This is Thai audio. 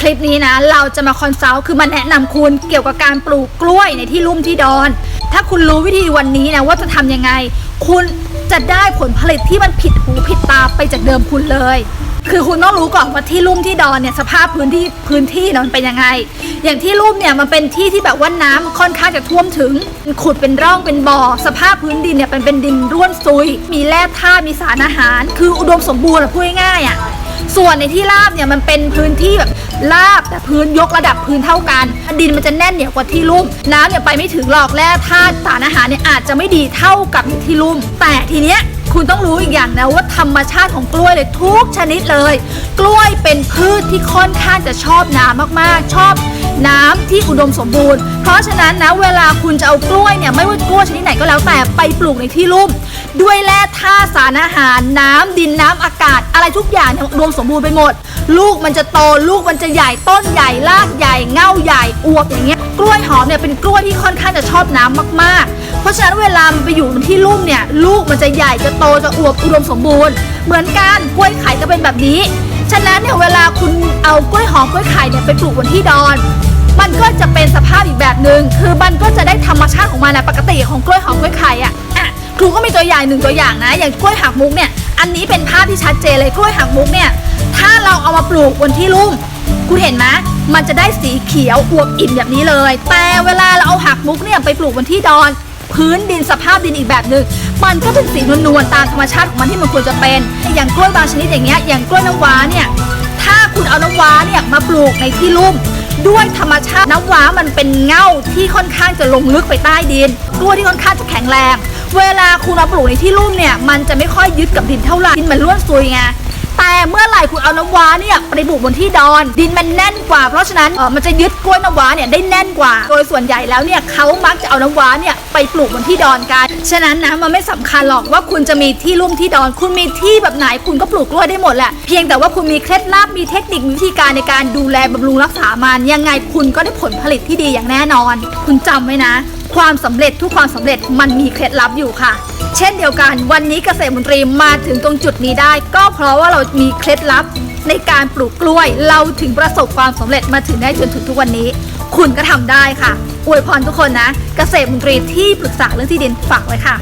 คลิปนี้นะ เราจะมาคอนซัลท์คือมาแนะนำคุณเกี่ยวกับการปลูกกล้วยในที่ลุ่มที่ดอน ถ้าคุณรู้วิธีวันนี้นะว่าจะทำยังไง คุณจะได้ผลผลิตที่มันผิดหูผิดตาไปจากเดิมคุณเลย คือคุณต้องรู้ก่อนว่าที่ลุ่มที่ดอนเนี่ยสภาพพื้นที่พื้นที่เนยมันเป็นยังไง อย่างที่ลุ่มเนี่ยมันเป็นที่ที่แบบว่าน้ำค่อนข้างจะท่วมถึง ขุดเป็นร่องเป็นบ่อ สภาพพื้นดินเนี่ยเป็นเป็นดินร่วนซุย มีแร่ธาตุมีสารอาหาร คืออุดมสมบูรณ์พูดง่ายๆอะส่วนในที่ราบเนี่ยมันเป็นพื้นที่แบบ ราบแต่พื้นยกระดับพื้นเท่ากัน ดินมันจะแน่นเหนียวกว่าที่ลุ่ม น้ำเนี่ยไปไม่ถึงหรอกแร่ธาตุสารอาหารเนี่ยอาจจะไม่ดีเท่ากับที่ลุ่ม แต่ทีเนี้ยคุณต้องรู้อีกอย่างนะว่าธรรมชาติของกล้วยเลยทุกชนิดเลย กล้วยเป็นพืชที่ค่อนข้างจะชอบน้ำมากๆ ชอบน้ำที่อุดมสมบูรณ์ เพราะฉะนั้นนะเวลาคุณจะเอากล้วยเนี่ยไม่ว่ากล้วยชนิดไหนก็แล้วแต่ไปปลูกในที่ลุ่ม ด้วยแร่ธาตุสารอาหารน้ำดินน้ำอากาศ อะไรทุกอย่างเนี่ยรวมสมบูรณ์ไปหมด ลูกมันจะโตลูกมันจะใหญ่ต้นใหญ่รากใหญ่เง่าใหญ่อวบอย่างเงี้ยกล้วยหอมเนี่ยเป็นกล้วยที่ค่อนข้างจะชอบน้ำมากๆ เพราะฉะนั้นเวลามันไปอยู่ที่ลุ่มเนี่ยลูกมันจะใหญ่จะโตจะอวบอุดมสมบูรณ์ เหมือนกันกล้วยไข่ก็เป็นแบบนี้ ฉะนั้นเนี่ยเวลาคุณเอากล้วยหอมกล้วยไข่เนี่ยไปปลูกบนที่ดอนมันก็จะเป็นสภาพอีกแบบหนึ่งคือมันก็จะได้ธรรมชาติของมันนะปกติของกล้วยหอมกล้วยไข่อะอะครูก็มีตัวอย่างหนึ่งตัวอย่างนะ อย่างกล้วยหักมุกเนี่ย อันนี้เป็นภาพที่ชัดเจนเลยกล้วยหักมุกเนี่ย ถ้าเราเอามาปลูกบนที่ลุ่ม คุณเห็นไหมมันจะได้สีเขียวอวบอิ่มแบบนี้เลย แต่เวลาเราเอาหักมุกเนี่ยไปปลูกบนที่ดอน พื้นดินสภาพดินอีกแบบหนึ่งมันก็เป็นสีนวลๆตามธรรมชาติของมันที่มันควรจะเป็น อย่างกล้วยบางชนิดอย่างเงี้ยอย่างกล้วยน้ำว้าเนี่ยถ้าคุณเอาน้ำว้าเนี่ยมาปลูกในที่ลุ่มด้วยธรรมชาติน้ำว้ามันเป็นเง่าที่ค่อนข้างจะลงลึกไปใต้ดินกล้วยที่ค่อนข้างจะแข็งแรง เวลา อาปลูกในที่ลุ่มเนี่ยมันจะไม่ค่อยยึดกับดินเท่าไหร่ดินมันร่วนซุยไงแต่เมื่อไหร่คุณเอาน้ำว้าเนี่ยไปปลูกบนที่ดอน ดินมันแน่นกว่า เพราะฉะนั้นเออมันจะยึดกล้วยน้ำว้าเนี่ยได้แน่นกว่า โดยส่วนใหญ่แล้วเนี่ยเขามักจะเอาน้ำว้าเนี่ยไปปลูกบนที่ดอนกัน ฉะนั้นนะมันไม่สำคัญหรอกว่าคุณจะมีที่ลุ่มที่ดอน คุณมีที่แบบไหนคุณก็ปลูกกล้วยได้หมดแหละเพียงแต่ว่าคุณมีเคล็ดลับมีเทคนิคมีวิธีการในการดูแลบำรุงรักษามันยังไงคุณก็ได้ผลผลิตที่ดีอย่างแน่นอน คุณจำไว้นะ ความสำเร็จทุกความสำเร็จมันมีเคล็ดลับอยู่ค่ะ เช่นเดียวกันวันนี้เกษตรมนตรีมาถึงตรงจุดนี้ได้ ก็เพราะว่าเรามีเคล็ดลับในการปลูกกล้วยเราถึงประสบความสำเร็จมาถึงได้จนถึงทุกวันนี้ คุณก็ทำได้ค่ะ อวยพรทุกคนนะ เกษตรมนตรีที่ปรึกษาเรื่องที่ดินฝากไว้ค่ะ